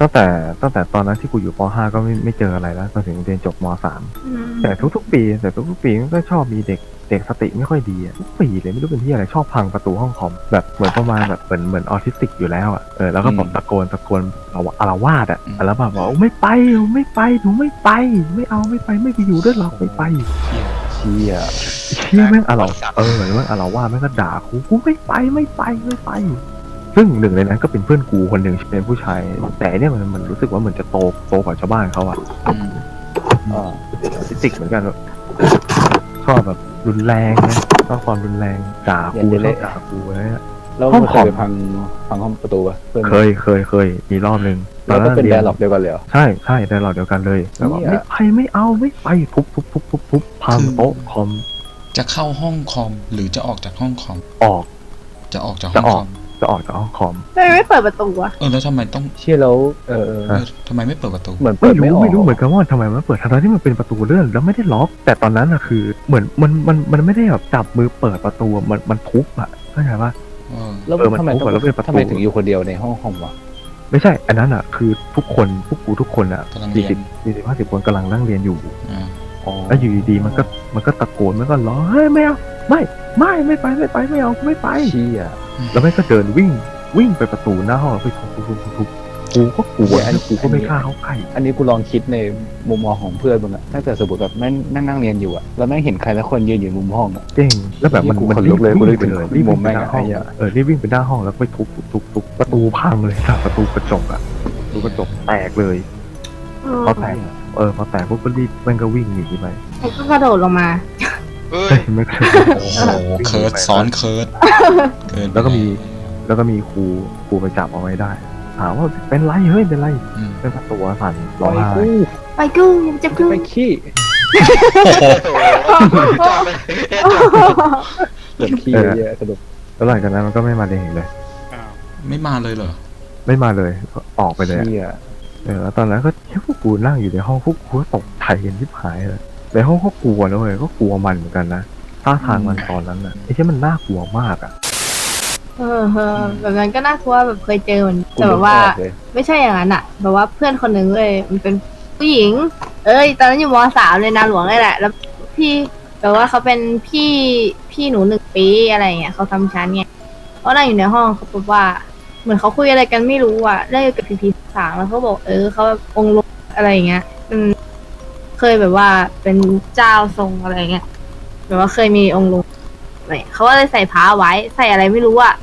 ตั้งแต่ตั้งแต่ตอนนั้นที่กูอยู่ป .5 ก็ไม่ไม่เจออะไรแล้วจนถึงเรียนจบม .3 อืมแต่ทุกๆปี แต่ทุกๆปีมันก็ชอบมีเด็กเด็กสติไม่ค่อยดีอะทุกปีเลยไม่รู้เป็นที่อะไรชอบพังประตูห้องคอมแบบเหมือนประมาณแบบเหมือนเหมือนออทิสติกอยู่แล้วอะเออแล้วก็แบบตะโกนตะโกนเอาอารวาสอะแล้วแบบบอกว่าไม่ไปไม่ไปหนูไม่ไป ไม่เอาไม่ไปไม่ไปอยู่ด้วยหรอกไม่ไป เชี่ยเชี่ยแม่งอารวาสเออแล้วแม่งอารวาสแม่งก็ด่ากูกูไม่ไปไม่ไปไม่ไป ซึ่งหนึ่งในนั้นก็เป็นเพื่อนกูคนหนึ่งเป็นผู้ชาย แต่เนี่ยมันมันรู้สึกว่าเหมือนจะโตโตกว่าชาวบ้านเขาอะอืมอ่าออทิสติกเหมือนกันแบบชอบแบบรุนแรงนะชอบความรุนแรงด่ากูชอบด่ากูอะไรเงี้ยแล้วห้องมันคเคอมยไปพังพังห้องประตูปะเพื่อนเคยเคยเคยมีรอบหนึ่งแล้วก็เป็นรีแดยร์ล็อกเดียวกันเลยเหรอใช่ใช่ได้รอบเดียวกันเลยแล้วบอกเนี่ยไม่ไปไม่เอาไม่ไปทุบทุบทุบทุบทุบพังโต๊ะคอมจะเข้าห้องคอมหรือจะออกจากห้องคอมออก จะออกจากห้องจะอคอกอม จะออกจากห้องคอม ทำไมไม่เปิดประตูอะเออแล้วทำไมต้องเชี่ยแล้วเออเออทำไมไม่เปิดประตูเหมือนเปิไม่ดไม่รู้ออกไม่รู้เหมือนกันว่าทำไมมันเปิดทั้งๆที่มันเป็นประตูเลื่อนแล้วไม่ได้ล็อก แต่ตอนนั้นอะคือเหมือนมันมันมันไม่ได้แบบจับมือเปิดประตูอะมันมันทุบอะเข้าใจปะ เออแล้วเออมันทำไมทุบต้องอะแล้วเป็นประตู ทำไมถึงอยู่คนเดียวในห้องคอมวะไม่ใช่อันนั้นอะคือทุกคนพวกกูทุกคนอะกำลังเรีสี่ยสินบสี่สิบห้าสิบคนกำลังนั่งเรียนอยู่ อ่าอ๋อแล้วอยู่ดีๆมันก็มันก็ตะโกนมันก็ร้องเฮ้ยไม่เอาไม่ไม่ไม่ไปไม่ไปไม่เอาไม่ไป เชี่ย แล้วมันก็เดินวิ่งวิ่งไปประตูหน้าห้องแล้วไปทุบทุบทุบทุบทุบกูก็กลัวแล้วกูก็ไม่กล้าเข้าใกล้อันนี้กูลองคิดในมุมมองของเพื่อนมึงอะถ้าเกิดสมมติแบบแม่งนั่งนั่งเรียนอยู่อะแล้วแม่งเห็นใครสักคนยืนอยู่มุมห้องอะเก่งแล้วแบบมันเหี้ยกูมันขนลุกเลยกูนึกถึงวิ่ไปรีบมุวิ่มงไปแม่งหน้าห้องไอ้เหี้ยเออรีบวิ่งไปหน้าห้องแล้วไปทุบทุบทุบทุบประตูพังเลยสับประตูกระจกอะประตูกระจกแตกเลยอืมพอแตกเออพอแตกปุ๊บก็รีบมันก็วิ่งหนีไปแล้วก็กระโดดลงมา เอ้ยเฮ้ย ไม่เคยโอ้โหเคิร์ดซ้อนเคิร์ดเกินไปแล้วก็มี แล้วก็มีครูครูไปจับเอาไว้ได้ ถามว่าเป็นไรเฮ้ยเป็นไรอืมเป็นประตูสั่นปร้ล่อองยไห้กูไปกูยังจะกูไปขี้โอ้โหจอดเลยเริ่มขี้เยอะสนุกแล้วหลังจากนั้นมันก็ไม่มาเรียนอีกเลย ไม่มาเลยเหรอไม่มาเลยออกไปเลยอะเชี่ยเออแล้วตอนนั้นก็แค่พวกกูนั่งอยู่ในห้องพวกกูก็ตกใจกันทิบหายเลย ในห้องก็กลัวนะเว้ยก็กลัวมันเหมือนกันนะท่าทางมันตอนนั้นน่ะไอ้ที่มันน่ากลัวมากอะเออเออแบบนั้นก็น่ากลัวแบบเคยเจอมันกูแต่แบบว่านึกออกเลยไม่ใช่อย่างนั้นอะแบบว่าเพื่อนคนหนึ่งเลยมันเป็นผู้หญิง เอ้ย ตอนนั้นอยู่มสามเลยนาหลวงเลยแหละ แล้วพี่แบบว่าเขาเป็นพี่พี่หนูหนึ่งปีอะไรอย่างเงี้ยเขาทำชั้นไงเขานั่งอยู่ในห้องเขาบอกว่า เหมือนเขาคุยอะไรกันไม่รู้อะเรื่องเกี่ยวกับพีพีสามแล้วเขาบอกเออเขาแบบองค์ลงอะไรอย่างเงี้ยเป็น เคยแบบว่าเป็นเจ้าทรงอะไรเงี้ยแบบว่าเคยมีองค์ลงอะไรเขาก็เลยใส่ผ้าไว้ใส่อะไรไม่รู้อะ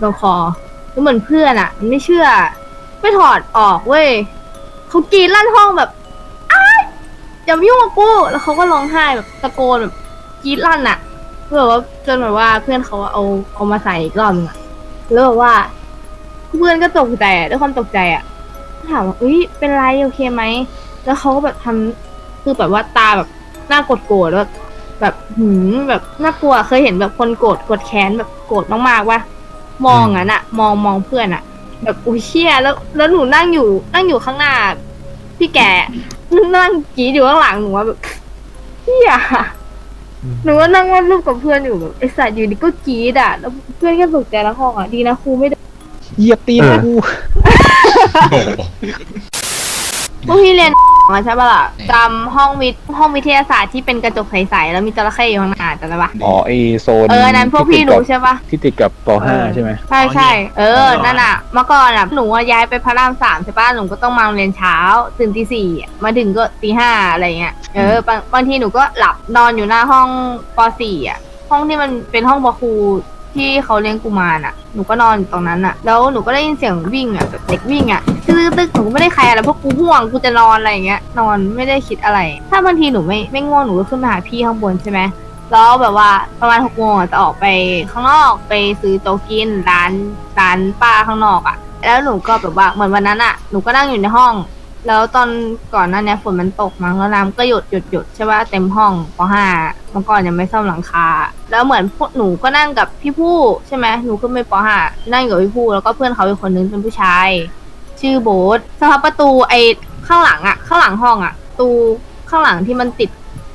ตรงคอแล้วเหมือนเพื่อนอะมันไม่เชื่อ ไม่ถอดออกเว้ยเขากรีดลั่นห้องแบบอ้ายอย่ามายุ่งกับกูแล้วเขาก็ร้องไห้แบบตะโกนแบบกรีดลั่นอะเพื่อว่าจนแบบว่าเพื่อนเขาเอาเอามาใส่อีกรอบนึงอะแล้วแบบว่าเพื่อนก็ตกใจอะด้วยความตกใจอะถามว่าอุ้ยเป็นไรโอเคไหมแล้วเขาก็แบบทำ คือแบบว่าตาแบบหน้าโกรธๆแล้วแบบหืมแบบน่ากลัวเคยเห็นแบบคนโกรธโกรธแค้นแบบโกรธมากๆว่ามองอะน่ะ มองมองเพื่อนอะ แบบอุ้ยเชี่ยแล้ว แล้วหนูนั่งอยู่ นั่งอยู่ข้างหน้า พี่แกนั่งกรีดอยู่ข้างหลังหนูว่าแบบเชี่ยหนูก็นั่งวาดรูปกับเพื่อนอยู่แบบไอสัตว์อยู่ดีก็กรีดอะ แล้วเพื่อนก็ตกใจแล้วห้องอะดีนะครูไม่ได้เหยียบตีนกูโอ้โหพวกพี่เรียน มาใช่ปะล่ะจำห้องวิทย์ห้องวิทยาศาสตร์ที่เป็นกระจกใสๆแล้วมีจระเข้อยู่ข้างหน้าจำได้ปะอ๋อไอโซนเอออันนั้นพวกพี่รู้ใช่ปะที่ติดกับป .5 ใช่ไหมใช่ใช่เออนั่นอะเมื่อก่อนอะหนูอะย้ายไปพระรามสามใช่ปะหนูก็ต้องมาโรงเรียนเช้าตื่นตีสี่อะมาถึงก็ตีห้าอะไรเงี้ยเออบางบางทีหนูก็หลับนอนอยู่หน้าห้องปสี่อะห้องที่มันเป็นห้องบครู ที่เขาเลี้ยงกุมารอะ หนูก็นอนอยู่ตรงนั้นอะ แล้วหนูก็ได้ยินเสียงวิ่งอะแบบเด็กวิ่งอะตึ๊กตึ๊กหนูก็ไม่ได้ใครอะไรเพราะกูห่วงกูจะนอนอะไรอย่างเงี้ย นอนไม่ได้คิดอะไร ถ้าบางทีหนูไม่ไม่ง่วงหนูก็ขึ้นมาหาพี่ข้างบนใช่ไหมแล้วแบบว่าประมาณหกโมงอะจะออกไปข้างนอกไปซื้อโต๊ะกินร้านร้านป้าข้างนอกอะแล้วหนูก็แบบว่าเหมือนวันนั้นอะหนูก็นั่งอยู่ในห้อง แล้วตอนก่อนหน้านี้ฝนมันตกมั้งแล้วน้ำก็หยดหยดหยดใช่ป่ะเต็มห้องปห้าเมื่อก่อนยังไม่ซ่อมหลังคา แล้วเหมือนพวกหนูก็นั่งกับพี่ผู้ใช่ไหมหนูขึ้นไปปห้านั่งอยู่กับพี่ผู้แล้วก็เพื่อนเขาอีกคนนึงเป็นผู้ชาย ชื่อโบ๊ทสภาพประตูไอ้ข้างหลังอะข้างหลังห้องอะตูข้างหลังที่มันติด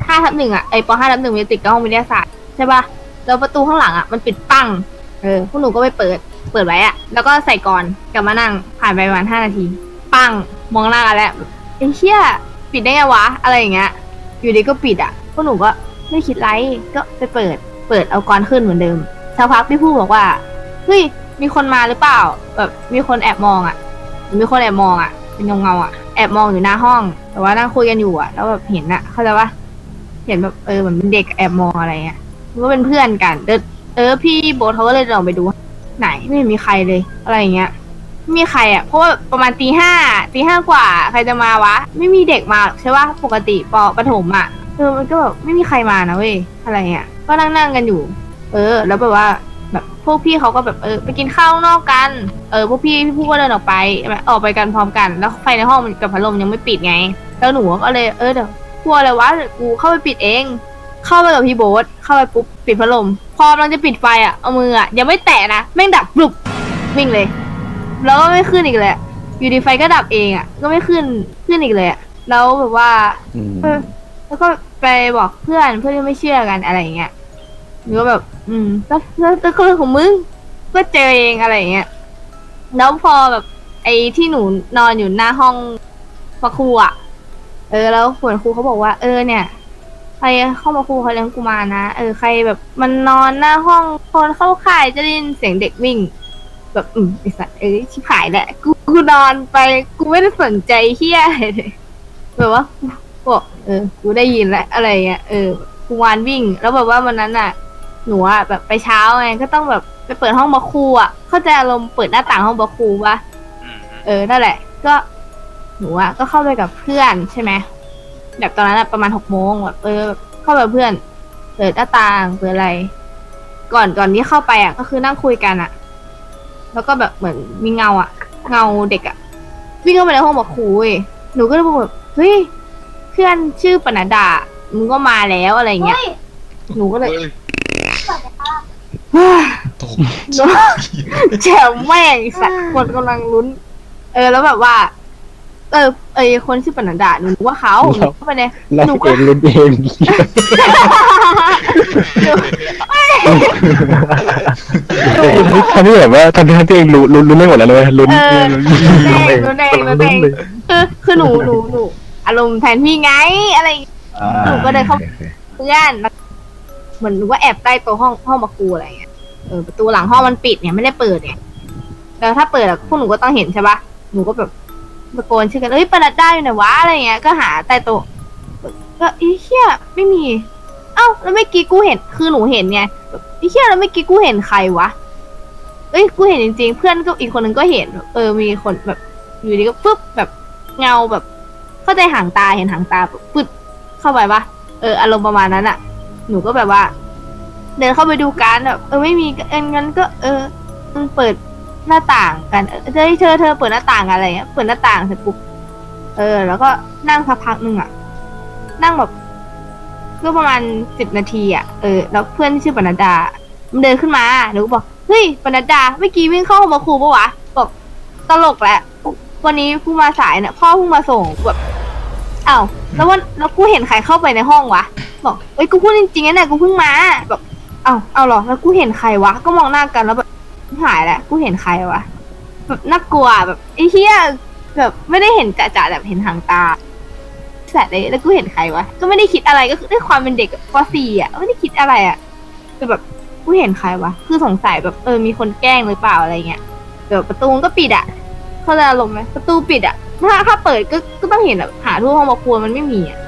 ห้าทับหนึ่งอะไอ้ปห้าทับหนึ่งมันจะติดกับห้องวิทยาศาสตร์ใช่ปะแล้วประตูข้างหลังอะมันปิดปั้งเออพวกหนูก็ไปเปิด เปิดไว้อะแล้วก็ใส่ก่อนกลับมานั่งผ่านไปประมาณห้านาทีปปังมองหน้ากันแล้วไอ้เชี่ยปิดได้ไงวะอะไรอย่างเงี้ย อยู่ดีก็ปิดอะพวกหนูก็ไม่คิดไรก็ไปเปิด เปิดเอากรขึ้นเหมือนเดิมสักพักพี่ผู้บอกว่าเฮ้ยมีคนมาหรือเปล่า แบบมีคนแอบมองอะมีคนแอบมองอะ เป็นเงาเงาอะแอบมองอยู่หน้าห้อง แต่ว่านั่งคุยกันอยู่อะ แล้วแบบเห็นอะ เข้าใจปะเห็นแบบเออเหมือนเป็นเด็กแอบมองอะไรเงี้ยก็เป็นเพื่อนกันเออเออ พี่โบทเขาก็เลยลองไปดู ไหนไม่มีใครเลย อะไรเงี้ยไม่มีใครอะเพราะว่าประมาณตีห้าตีห้ากว่า ใครจะมาวะ ไม่มีเด็กมาใช่ปะปกติปอประถมอะเออมันก็แบบไม่มีใครมานะเว้ยอะไรเงี้ย ก็นั่งนั่งๆกันอยู่ เออ แล้วแบบว่าแบบพวกพี่เขาก็แบบเออไปกินข้าวนอกกัน เออพวกพี่พี่พูดก็เดินออกไปแบบออกไปกันพร้อมกัน แล้วไฟในห้องมันกับพัดลมยังไม่ปิดไง แล้วหนูก็เลยเออเดี๋ยวกลัวอะไรวะเดี๋ยวกูเข้าไปปิดเอง เข้าไปกับพี่โบ๊ทเข้าไปปุ๊บปิดพัดลม พอกำลังจะปิดไฟอะเอามืออะยังไม่แตะนะแม่งดับปลุบวิ่งเลย แล้วก็ไม่ขึ้นอีกเลยอยู่ดีไฟก็ดับเองอะ ก็ไม่ขึ้นขึ้นอีกเลยอะแล้วแบบว่าอืมเออแล้วก็ไปบอกเพื่อนเพื่อนที่ไม่เชื่อกันอะไรอย่างเงี้ย หนูก็แบบ อืมแล้วแล้วแล้วก็เรื่องของมึงก็เจอเองอะไรอย่างเงี้ยแล้วพอแบบ ไอ้ที่หนูนอนอยู่หน้าห้องพระครูอะ เออ แล้วฝนครูเขาบอกว่า เออเนี่ย ใครเข้ามาครูเขาเลี้ยงกูมานะ เออ ใครแบบมันนอนหน้าห้องคนเข้าข่ายจะได้ยินเสียงเด็กวิ่ง แบบ อืมไอสัตว์เอ้ยชิบหายแหละ กูกูนอนไป กูไม่ได้สนใจเฮียอะไรเลยแบบว่าบอกเออ กูได้ยินแล้วอะไรเงี้ย เออ กูวานวิ่ง แล้วแบบว่าวันนั้นอะ หนูอะแบบไปเช้าไงก็ต้องแบบไปเปิดห้องบาครูอะเข้าใจอารมณ์เปิดหน้าต่างห้องบาครูปะเออนั่นแหละ ก็ หนูอะก็เข้าไปกับเพื่อนใช่ไหมแบบตอนนั้นอะประมาณหกโมงแบบเออเข้าไปกับเพื่อน เปิดหน้าต่างเปิดอะไร ก่อนก่อนที่เข้าไปอะก็คือนั่งคุยกันอะแล้วก็แบบเหมือนมีเงาอะเงาเด็กอะวิ่งเข้าไปในห้องบาครูเว้ยหนูก็เลยบอกแบบเฮ้ยเพื่อนชื่อปนัดดามึงก็มาแล้วอะไรเงี้ย หนูก็เลย เฮ้ย ตกแฉมแม่งไอ้สัตว์คนกำลังลุ้น เออแล้วแบบว่า เออไอคนชื่อปนัดดาหนูนึกว่าเขาหนูเข้าไปในแล้วหนูเอก็งลุ้นเองทันที่แบบว่าทันที่ทันที่เองรู้รู้รู้เรื่องหมดแล้วเลยลุ้นเออลุ้นหนูเองหนูเองหนูเองคือคือหนูหนูหนูอารมณ์แทนพี่ไงอะไรอย่างเงี้ยหนูก็เดินเข้าเพื่อนแล้วเหมือนหนูว่าแอบใต้โต๊ะห้องห้องมาครูอะไรเงี้ย เออประตูหลังห้องมันปิดเนี่ยไม่ได้เปิดเนี่ยแล้วถ้าเปิดอะพวกหนูก็ต้องเห็นใช่ปะหนูก็แบบตะโกนชื่อกันเอ้ยปนัดได้อยู่ไหนวะอะไรเงี้ยก็หาใต้โต๊ะก็อีเชี่ยไม่มี เอ้าแล้วเมื่อกี้กูเห็นคือหนูเห็นไงอีเชี่ยแล้วเมื่อกี้กูเห็นใครวะเอ้ยกูเห็นจริงๆ เพื่อนก็อีกคนนึงก็เห็น เออมีคนแบบอยู่ดีก็ปึ๊บแบบเงาแบบ เข้าใจหางตาเห็นหางตาปึ๊ดเข้าไปปะเอออารมณ์ประมาณนั้นอะหนูก็แบบว่า เดินเข้าไปดูกันแบบเออไม่มีเอองั้นก็ เออมันเปิดหน้าต่างกันเออเธอเธอเธอเปิดหน้าต่างกันอะไรเงี้ยเปิดหน้าต่างเสร็จปุ๊บเออ แล้วก็นั่งสักพักหนึ่งอะนั่งแบบก็ประมาณสิบนาทีอะเออแล้วเพื่อนที่ชื่อปนัดดามันเดินขึ้นมาหนูบอกเฮ้ยปนัดดาเมื่อกี้วิ่งเข้ามาครูปะวะบอกตลกแหละวันนี้กูมาสายเนี่ยพ่อเพิ่งมาส่งแบบอ้าวแล้ววันแล้วกูเห็นใครเข้าไปในห้องวะบอกเอ้ยกูพูดจริงๆนะเนี่ยกูเพิ่งมาแบบ เอาเอาหรอแล้วกูเห็นใครวะ ก็มองหน้ากันแล้วแบบหายแล้วกูเห็นใครวะแบบน่ากลัวแบบไอ้เหี้ยแบบไม่ได้เห็นจ่าๆแบบเห็นหางตาแสบเลยแล้วกูเห็นใครวะก็ไม่ได้คิดอะไรก็คือด้วยความเป็นเด็กป .4 อะไม่ได้คิดอะไรอะแต่แบบกูเห็นใครวะคือสงสัยแบบเออมีคนแกล้งหรือเปล่าอะไรเงี้ยเดี๋ยวประตูก็ปิดอะเขาจะอารมณ์ไหมประตูปิดอะถ้าถ้าเปิดก็ก็ต้องเห็นแบบหาทั่วห้องมาครัวมันไม่มีอะ